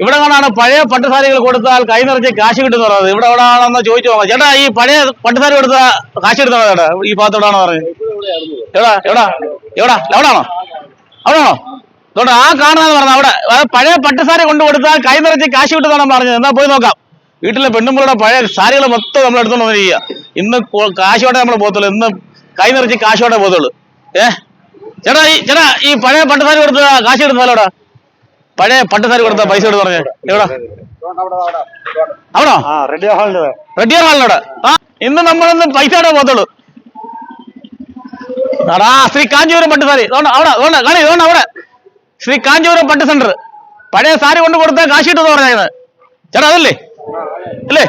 ഇവിടെ കൊണ്ടാണ് പഴയ പട്ടുസാരികൾ കൊടുത്താൽ കൈ നിറച്ച് കാശ് കിട്ടുന്നത് ഇവിടെ എവിടെ ആണെന്ന് ചോദിച്ചു നോക്കാം ചേട്ടാ ഈ പഴയ പട്ടുസാരി കൊടുത്ത കാശ് കിട്ടുന്ന ചേട്ടാ ഈ ഭാഗത്ത് എവിടെയാണോ പറഞ്ഞത്. എവിടാ എവിടാ എവിടാ എവിടാണോ അവിടാണോ? അതുകൊണ്ട് ആ കാണുന്നതെന്ന് പറഞ്ഞ അവിടെ പഴയ പട്ടുസാരി കൊണ്ടു കൊടുത്താൽ കൈ നിറച്ച് കാശ് കിട്ടുന്നതാണ് പറഞ്ഞത്. എന്നാ പോയി നോക്കാം. വീട്ടിലെ പെണ്ണുമ്പളുടെ പഴയ സാരികൾ മൊത്തം നമ്മൾ എടുത്തോണ്ട് വന്നിരിക്കുക ഇന്ന് കാശോടെ നമ്മൾ പോകത്തുള്ളൂ. ഇന്ന് കൈ നിറച്ച് കാശോടെ പോകത്തുള്ളൂ. ഏ? ചേട്ടാ ഈ ചേട്ടാ ഈ പഴയ പട്ടുസാരി കൊടുത്ത കാശ് കിട്ടുന്നല്ലോടാ പഴയ പട്ടുസാരി കൊടുത്ത പൈസ എടുത്ത് പറഞ്ഞേ. എവിടാ? അവിടോ? റെഡിയോ റെഡി ഹാളിന്റെ റെഡിയാ ഹാളിനോട്. ആ ഇന്ന് നമ്മളിന്ന് പൈസയുടെ പോകത്തുള്ളൂ. അടാ ശ്രീ കാഞ്ചീപുരം പട്ട് സാരി. അവിടെ അതുകൊണ്ട് കാണി അവിടെ. ശ്രീ കാഞ്ചീപുരം പട്ട് സെന്റർ പഴയ സാരി കൊണ്ട് കൊടുത്ത കാശിട്ടെന്ന് പറഞ്ഞത് ചേട്ടാ അതല്ലേ? അല്ലേ?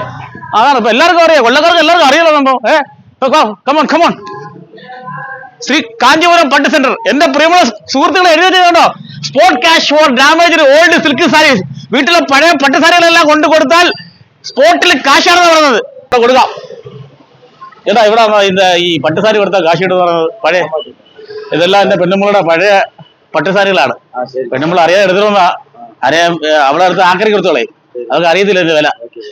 അതാണ് ഇപ്പൊ എല്ലാവർക്കും അറിയാം. കൊല്ലക്കാർക്ക് എല്ലാവർക്കും അറിയാലോ സംഭവം. ഏ? കമോൺ കമോൺ ശ്രീ കാഞ്ചീപുരം പട്ട് സെന്റർ. എന്റെ പ്രിയമുള്ള സുഹൃത്തുക്കളെ എഴുതിയിട്ടുണ്ടോ spot cash for damage old silk saris വീട്ടിലെ പഴയ പട്ട് സാരികളെല്ലാം കൊണ്ടു കൊടുത്താൽ സ്പോട്ടിൽ കാശാണെന്ന് പറയുന്നത് കൊടുക്കാം. ചേട്ടാ ഇവിടെ ഈ പട്ടുസാരി കൊടുത്താൽ കാശ് കിട്ടുമെന്ന് പറയുന്നത് പഴയ. ഇതെല്ലാം എന്റെ പെണ്ണുമ്മളുടെ പഴയ പട്ടുസാരികളാണ്. പെണ്ണുമ്പോൾ അറിയാതെ എടുത്തിരുന്ന അറിയാം അവിടെ അടുത്ത് ആക്രി കൊടുത്തോളേ. അവർക്ക് അറിയത്തില്ല എന്റെ വില.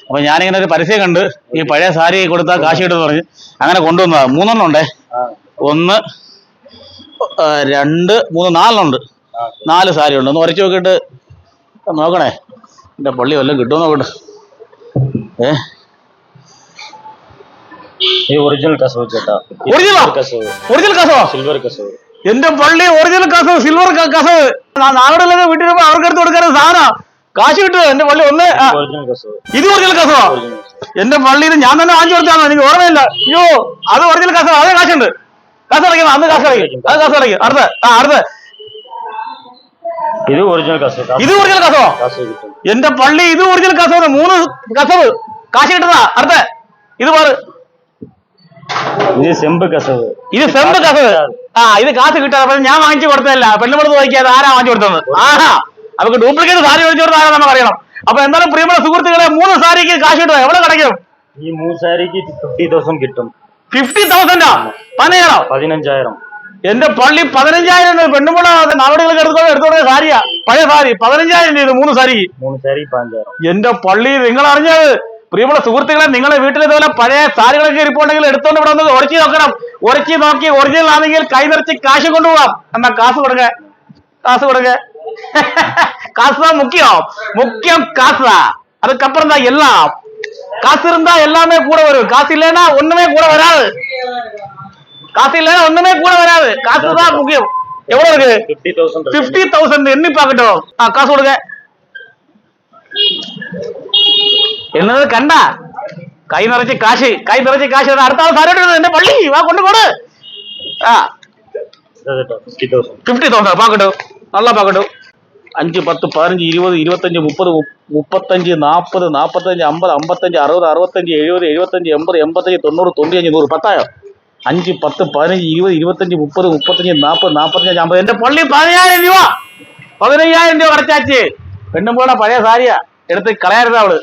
അപ്പൊ ഞാനിങ്ങനെ ഒരു പരസ്യം കണ്ട് ഈ പഴയ സാരി കൊടുത്താൽ കാശ് കിട്ടുമെന്ന് പറഞ്ഞ് അങ്ങനെ കൊണ്ടുവന്നതാ. മൂന്നെണ്ണം ഉണ്ടേ. ഒന്ന് രണ്ട് മൂന്ന് നാലെണ്ണുണ്ട്. നാല്. സാരി ഉണ്ട്. ഒന്ന് ഉരച്ചു നോക്കിയിട്ട് നോക്കണേ. എന്റെ പള്ളി വല്ലതും കിട്ടുമോ നോക്കട്ടെ ഏ? ഒറിജിനൽ കസവ് ചേട്ടാ. ഒറിജിനലോ? കസവ്. ഒറിജിനൽ കസവോ? സിൽവർ കസവ്. എന്റെ പള്ളി ഒറിജിനൽ കസവ് സിൽവർ കസവ്. നാടുകളിലൊക്കെ വീട്ടിൽ അവർക്ക് എടുത്ത് കൊടുക്കാൻ സാധനം. കാശ് കിട്ടുമോ എന്റെ പള്ളി ഒന്ന്? ഇത് ഒറിജിനൽ കസവ്. എന്റെ പള്ളിയിൽ ഞാൻ തന്നെ വാങ്ങിച്ചു കൊടുത്താണോ എനിക്ക് ഓർമ്മയില്ല. അയ്യോ അത് ഒറിജിനൽ കസവ. അതേ കാശുണ്ട്. കാശ് അടയ്ക്കണം അന്ന് காசு അടയ്ക്കും. അത് കാശ് അടയ്ക്കും. അടുത്ത ആ അടുത്ത ഇത് ഒറിജിനൽ കസവ് ഇത് ഒറിജിനൽ കസവോ എന്റെ പള്ളി ഇത് ഒറിജിനൽ കസവ് മൂന്ന് കസവ്. കാശ് കിട്ടുന്നതാ. അടുത്ത ഇത് പാറ് ഇത് സെമ്പ് കസവ്. ഇത് സെമ്പ് കസവ്. ആ ഇത് കാശ് കിട്ടാതെ. ഞാൻ വാങ്ങിച്ചു കൊടുത്തതല്ല. പെണ്ണുമടുത്ത് നോക്കിയത് ആരാ വാങ്ങിച്ചു കൊടുത്തത് ആഹാ. നമുക്ക് ഡ്യൂപ്ലിക്കേറ്റ് സാരി വാങ്ങിച്ചു കൊടുത്ത ആരാ നമുക്ക് അറിയണം. അപ്പൊ എന്തായാലും പ്രിയമുള്ള സുഹൃത്തുക്കളെ മൂന്ന് സാരിക്ക് കാശ് കിട്ടുക എവിടെ കിടക്കും? ഈ മൂന്ന് സാരിക്ക് ഫിഫ്റ്റി തൗസൻഡ് കിട്ടും. ഫിഫ്റ്റി തൗസൻഡാ പതിനേഴോ പതിനഞ്ചായിരം എന്റെ പള്ളി പതിനഞ്ചായിരം രൂപ പെണ്ണുമ്പള നാടുകളിൽ എടുത്തോണ്ട് എടുത്തോണ്ട് സാരിയാ പഴയ സാരി പതിനഞ്ചായിരം രൂപ ഇത് മൂന്ന് സാരിക്ക് മൂന്ന് സാരി പതിനഞ്ചായിരം എന്റെ പള്ളി നിങ്ങൾ അറിഞ്ഞത് പ്രിയമുള്ള സുഹൃത്തുക്കളെ നിങ്ങളെ വീട്ടിൽ ഇതുപോലെ പഴയ സാരികളൊക്കെ ഇരിപ്പുണ്ടെങ്കിൽ എടുത്തോണ്ട് ഇവിടെ ഒന്ന് ഉറച്ചു നോക്കണം ഉറച്ചു നോക്കി ഒറിജിനൽ ആണെങ്കിൽ കൈ നിറച്ച് കാശ് കൊണ്ടുപോകാം എന്നാ കാശ് കൊടുക്ക കാശ് കൊടുക്ക காசு தான் முக்கியம் முக்கியம் காசு தான் அதுக்கப்புறம் தான் எல்லாம் காசு இருந்தா எல்லாமே கூட வரும். காசு இல்லைன்னா ஒண்ணுமே கூட வராது. காசு இல்லைன்னா ஒண்ணுமே கூட வராது. காசு தான் முக்கியம். எவ்வளவு இருக்கு? பிப்டி தௌசண்ட் எண்ணி பார்க்கட்டும். ஆ காசு கொடுங்க. என்னது கண்டா கை நிறைச்சு காசு. கை நிறைச்சு காசு. அடுத்த ஆள் சாரி என்ன பள்ளி? வா கொண்டு கொடு. ஆ. ஃபிஃப்டி தௌசண்ட் பார்க்கட்டும். நல்லா பார்க்கட்டும். അഞ്ച് പത്ത് പതിനഞ്ച് ഇരുപത് ഇരുപത്തഞ്ച് മുപ്പത് മുപ്പത്തഞ്ച് നാൽപ്പത് നാൽപ്പത്തഞ്ച് അമ്പത് അമ്പത്തഞ്ച് അറുപത് അറുപത്തഞ്ച് എഴുപത് എഴുപത്തഞ്ച് എൺപത് എൺപത്തഞ്ച് തൊണ്ണൂറ് തൊണ്ണൂറ്റഞ്ച് നൂറ്. പത്തായോ? അഞ്ച് പത്ത് പതിനഞ്ച് ഇരുപത് ഇരുപത്തഞ്ച് മുപ്പത് മുപ്പത്തഞ്ച് നാൽപ്പത് നാൽപ്പത്തഞ്ച് അമ്പത്. എന്റെ പള്ളി പതിനായിരം രൂപ. പതിനയ്യായിരം രൂപ കടച്ചാച്ച്. പെണ്ണുമ്പോടെ പഴയ സാരിയാ. എടുത്ത് കളയരുത് അവൾ.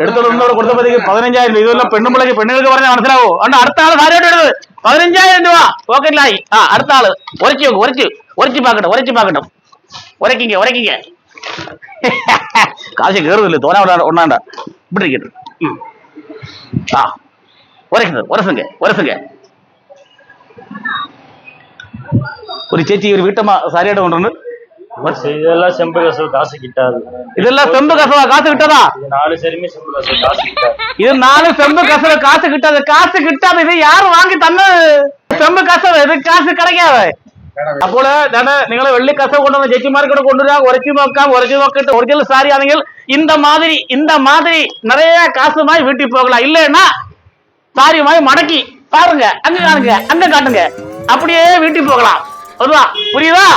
എടുത്തോണ്ട് ഒന്നോട് കൊടുത്തപ്പോഴത്തേക്ക് പതിനഞ്ചായിരം രൂപ. ഇതുവല്ല പിള്ളേക്ക് പെണ്ണുങ്ങൾക്ക് പറഞ്ഞാൽ മനസ്സിലാവോ? അതുകൊണ്ട് അടുത്ത ആൾ സാരിയായിട്ട് എടുത്തത് പതിനഞ്ചായിരം രൂപ. പോക്കറ്റിലായി ആ അടുത്ത ആൾ. ഉരച്ചു ഉരച്ചു ഉരച്ചു പാക്കട്ടെ ഉരച്ചു പാക്കട്ടെ. உரைக்கிங்க உரைக்கிங்க. காசு கேறுது இல்லை தோணா ஒன்னாண்டா இப்படி இருக்கட்டும் ஆ உரைக்குங்க உரசுங்க உரசுங்க. ஒரு சேச்சி ஒரு வீட்டம்மா சரியாட ஒன்று இதெல்லாம் செம்பு கசவு காசு கிட்டாது. இதெல்லாம் செம்பு கசவா காசு கிட்டதா? நாலு சரிமே செம்பு கசவு காசு இது நாலு செம்பு கசவு காசு கிட்டாது. காசு கிட்டாது இது யாரும் வாங்கி தந்தது? செம்பு கசவு இது காசு கிடைக்காது അപ്പോൾ ഞാൻ വെള്ളി വെള്ളിക്കസ കൊണ്ടുവന്ന് ജഡ്ജിമാർക്കിട്ട് കൊണ്ടുവരാം ഉരച്ചു നോക്കാം ഉരച്ചു നോക്കിയിട്ട് ഒറിജിനൽ സാരി ആണെങ്കിൽ இந்த മാതിരി இந்த മാതിരി നിറയെ காசுமாய் വീട്ടിൽ போகலாம் இல்லைன்னா சாரியுமாய் மடக்கி பாருங்க அங்க காணுங்க அங்க காட்டுங்க அப்படியே വീട്ടിൽ പോകலாம் അതാ പുരിയതാ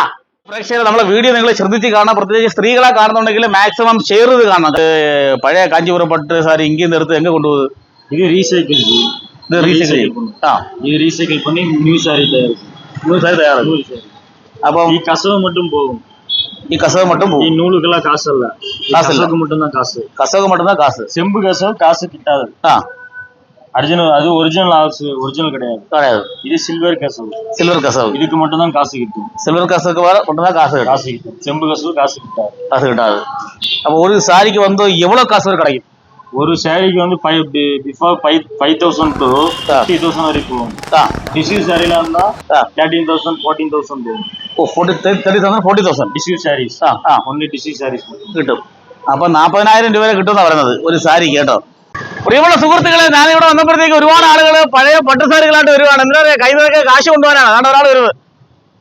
പ്രേക്ഷകർ നമ്മളെ വീഡിയോ നിങ്ങൾ ശ്രദ്ധിച്ച് കാണാം പ്രത്യേകിച്ച് സ്ത്രീകളെ കാണുന്നുണ്ടെങ്കിൽ മാക്സിമം ഷെയർ ചെയ്ത് കാണണം പഴയ കാഞ്ചീപുരം പട്ട് സാരി ഇങ്കിൽ നിർത്ത് എങ്ങനെ കൊണ്ടുപോകുന്നത് ഇത് റീസൈക്കിൾ ഇത് റീസൈക്കിൾ ആ ഇത് റീസൈക്കിൾ പണി ന്യൂ സാരി തയ്യാറാക്കും நூறு சதவீதம் தயாராகும் அப்போ கசவு மட்டும் போகும். நீ கசவு மட்டும் போகும். நூலுக்கெல்லாம் காசு இல்ல. காசு கசவுக்கு மட்டும் தான் காசு. கசவுக்கு மட்டும் தான் காசு. செம்பு கசவு காசு கிட்டாது. ஆ. அரிஜினல் அது ஒரிஜினல் ஆசு ஒரிஜினல் கிடையாது. கிடையாது. இது சில்வர் கசவு. சில்வர் கசவு. இதுக்கு மட்டும் தான் காசு கிட்டும். சில்வர் கசவுக்கு வர மட்டும் தான் காசு காசு கிட்டும். செம்பு கசவு காசு கிட்டாது. காசு கிட்டாது. அப்போ ஒரு சாரிக்கு வந்து எவ்வளவு காசு கிடைக்கும்? ஒரு சாரிக்கு வந்து five before five five thousand to fifty thousand வரைக்கும் போகும் ஆ டிஷ்யூ சாரில இருந்தா ஆ. தேர்ட்டீன் தௌசண்ட் ஃபோர்டீன் தௌசண்ட் போகும் ഓ forty thirty thousand forty thousand tissue saris ആ ആ ஒன்லி டிஷ்யூ சாரீஸ் மட்டும் കിട്ടും അപ്പൊ നാൽപ്പതിനായിരം രൂപ കിട്ടുമെന്നാ പറയുന്നത് ഒരു സാരി കേട്ടോ പ്രിയമുള്ള സുഹൃത്തുക്കളെ ഞാനിവിടെ വന്നപ്പോഴത്തേക്ക് ഒരുപാട് ആളുകൾ പഴയ പട്ടുസാരികളായിട്ട് വരുവാണ് എന്തിനാ അറിയോ? കൈ നിറയ്ക്ക് കാശ് കൊണ്ടുപോകാനാണ് അതാണ് ഒരാൾ വരുന്നത്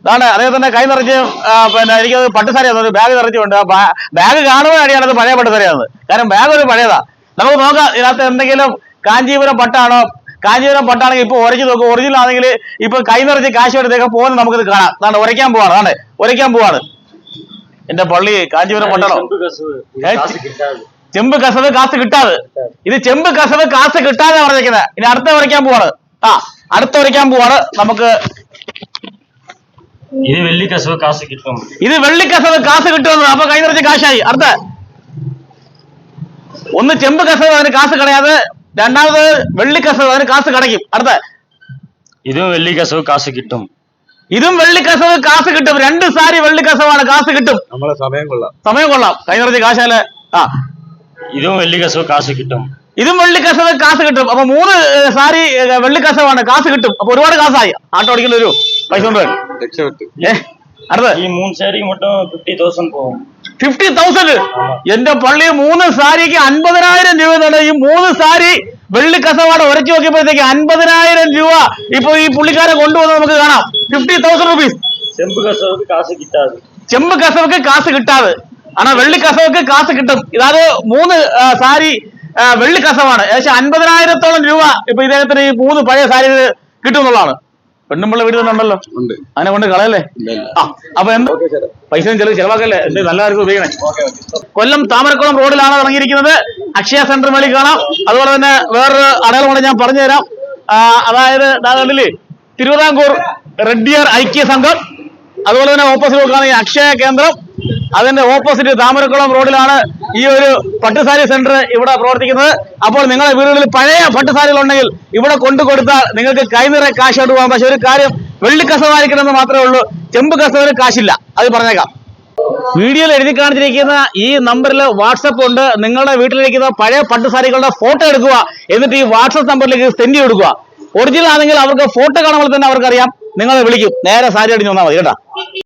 അതാണ് അതേ കൈ നിറച്ച് ആ, പിന്നെ എനിക്കത് പട്ടുസാരി ഒരു ബാഗ് നിറച്ചുകൊണ്ട് ആ ബാ- ബാഗ് കാണുവാനാണ് അത് പഴയ പട്ടുസാരിയാണെന്ന് കാരണം ബാഗ് ഒരു പഴയതാ നമുക്ക് നോക്കാം. ഇതിനകത്ത് എന്തെങ്കിലും കാഞ്ചീപുരം പട്ടാണോ? കാഞ്ചീപുരം പട്ടാണെങ്കിൽ ഇപ്പൊ ഉരച്ചു നോക്കും. ഒറിജിനൽ ആണെങ്കിൽ ഇപ്പൊ കൈ നിറച്ച് കാശ് എടുത്തേക്ക് പോകുന്നത് നമുക്കിത് കാണാം. അതാണ് ഉരയ്ക്കാൻ പോവാണ്. അതാണ് ഉരയ്ക്കാൻ പോവാണ്. എന്റെ പള്ളി കാഞ്ചീപുരം പട്ടാണോ? ചെമ്പ് കസവ്. കാസ് കിട്ടാതെ. ഇത് ചെമ്പ് കസവ് കാസ് കിട്ടാതെ പറഞ്ഞേക്കുന്നത് ഇനി അടുത്ത ഉരയ്ക്കാൻ പോവാണ്. ആ അടുത്ത ഉരയ്ക്കാൻ പോവാണ്. നമുക്ക് ഇത് വെള്ളിക്കസവ് കാസ് കിട്ടും. ഇത് വെള്ളിക്കസവ് കാസ് കിട്ടുമെന്ന്. അപ്പൊ കൈ നിറച്ച് കാശായി. അടുത്ത. ഒന്ന് ചെമ്പ് കസവ് അതിന് കാശ് കടയാതെ രണ്ടാമത് വെള്ളി കസവ് അതിന് കാശ് കടയ്ക്കും. അടുത്ത. ഇതും വെള്ളി കസവ് കാശ് കിട്ടും. ഇതും വെള്ളി കസവ് കാശ് കിട്ടും. രണ്ട് സാരി വെള്ളി കസവാണ് കാശ് കിട്ടും. നമ്മളെ സമയം കൊള്ളാം. സമയം കൊള്ളാം. കൈ നിറച്ച് കാശാൽ ആ. ഇതും വെള്ളി കസവ് കാശ് കിട്ടും. ഇതും വെള്ളി കസവ് കാശ് കിട്ടും. അപ്പൊ മൂന്ന് സാരി വെള്ളി കസവാണ് കാശ് കിട്ടും. അപ്പൊ ഒരുപാട് കാശായി ആട്ടോ അടിക്കുന്ന ഒരു പൈസ കൊണ്ട്. അടുത്ത്. ഈ മൂന്ന് സാരി മൊത്തം ഫിഫ്റ്റി തൗസൻഡ് പോകും. Fifty thousand. എന്റെ പള്ളി മൂന്ന് സാരിക്ക് അൻപതിനായിരം രൂപ തന്നെ ഈ മൂന്ന് സാരി വെള്ളി കസവാട ഉരച്ചു നോക്കിയപ്പോഴത്തേക്ക് അൻപതിനായിരം രൂപ ഇപ്പൊ ഈ പുള്ളിക്കാരെ കൊണ്ടുവന്ന് നമുക്ക് കാണാം. Fifty thousand rupees. ചെമ്പ് കസവക്ക് കാശ് കിട്ടാതെ. ചെമ്പ് കസവക്ക് കാശ് കിട്ടാതെ. ആണോ? വെള്ളി കസവക്ക് കാശ് കിട്ടും. ഇതാത് മൂന്ന് സാരി വെള്ളി കസവാണ്. ഏകദേശം അൻപതിനായിരത്തോളം രൂപ ഇപ്പൊ ഇദ്ദേഹത്തിന് ഈ മൂന്ന് പഴയ സാരി കിട്ടുമെന്നുള്ളതാണ് പെണ്ണുമ്പിള്ള വീട് തന്നെ ഉണ്ടല്ലോ. ഉണ്ട്. അതിനെ കൊണ്ട് കളയല്ലേ? അപ്പൊ എന്താ? പൈസ ചെലവ് ചെലവാക്കല്ലേ? എന്ത് നല്ല കാര്യത്തിൽ ഉപയോഗിക്കണേ കൊല്ലം താമരക്കുളം റോഡിലാണ് ഇറങ്ങിയിരിക്കുന്നത്. അക്ഷയ സെന്റർ വഴി കാണാം. അതുപോലെ തന്നെ വേറൊരു അടയാളം കൂടെ ഞാൻ പറഞ്ഞു തരാം അതായത് കണ്ടില്ലേ? തിരുവിതാംകൂർ റെഡ്ഡിയർ ഐക്യ സംഘം. അതുപോലെ തന്നെ ഓപ്പോസിറ്റ് നോക്കുകയാണെങ്കിൽ അക്ഷയ കേന്ദ്രം. അതിന്റെ ഓപ്പോസിറ്റ് താമരക്കുളം റോഡിലാണ് ഈ ഒരു പട്ടുസാരി സെന്റർ ഇവിടെ പ്രവർത്തിക്കുന്നത്. അപ്പോൾ നിങ്ങളെ വീടുകളിൽ പഴയ പട്ടുസാരികൾ ഉണ്ടെങ്കിൽ ഇവിടെ കൊണ്ടു കൊടുത്താൽ നിങ്ങൾക്ക് കൈനിറ കാശ് കൊണ്ടുപോകാം. പക്ഷെ ഒരു കാര്യം വെള്ളിക്കസവായിരിക്കണമെന്ന് മാത്രമേ ഉള്ളൂ. ചെമ്പ് കസവിന് കാശില്ല. അത് പറഞ്ഞേക്കാം. വീഡിയോയിൽ എഴുതി കാണിച്ചിരിക്കുന്ന ഈ നമ്പറിൽ വാട്സപ്പ് ഉണ്ട്. നിങ്ങളുടെ വീട്ടിലിരിക്കുന്ന പഴയ പട്ടുസാരികളുടെ ഫോട്ടോ എടുക്കുക. എന്നിട്ട് ഈ വാട്സപ്പ് നമ്പറിലേക്ക് സെൻഡ് ചെയ്ത് കൊടുക്കുക. ഒറിജിനൽ ആണെങ്കിൽ അവർക്ക് ഫോട്ടോ കാണുമ്പോൾ തന്നെ അവർക്കറിയാം. നിങ്ങളെ വിളിക്കും. നേരെ സാരി അടിഞ്ഞു വന്നാൽ മതി കേട്ടോ.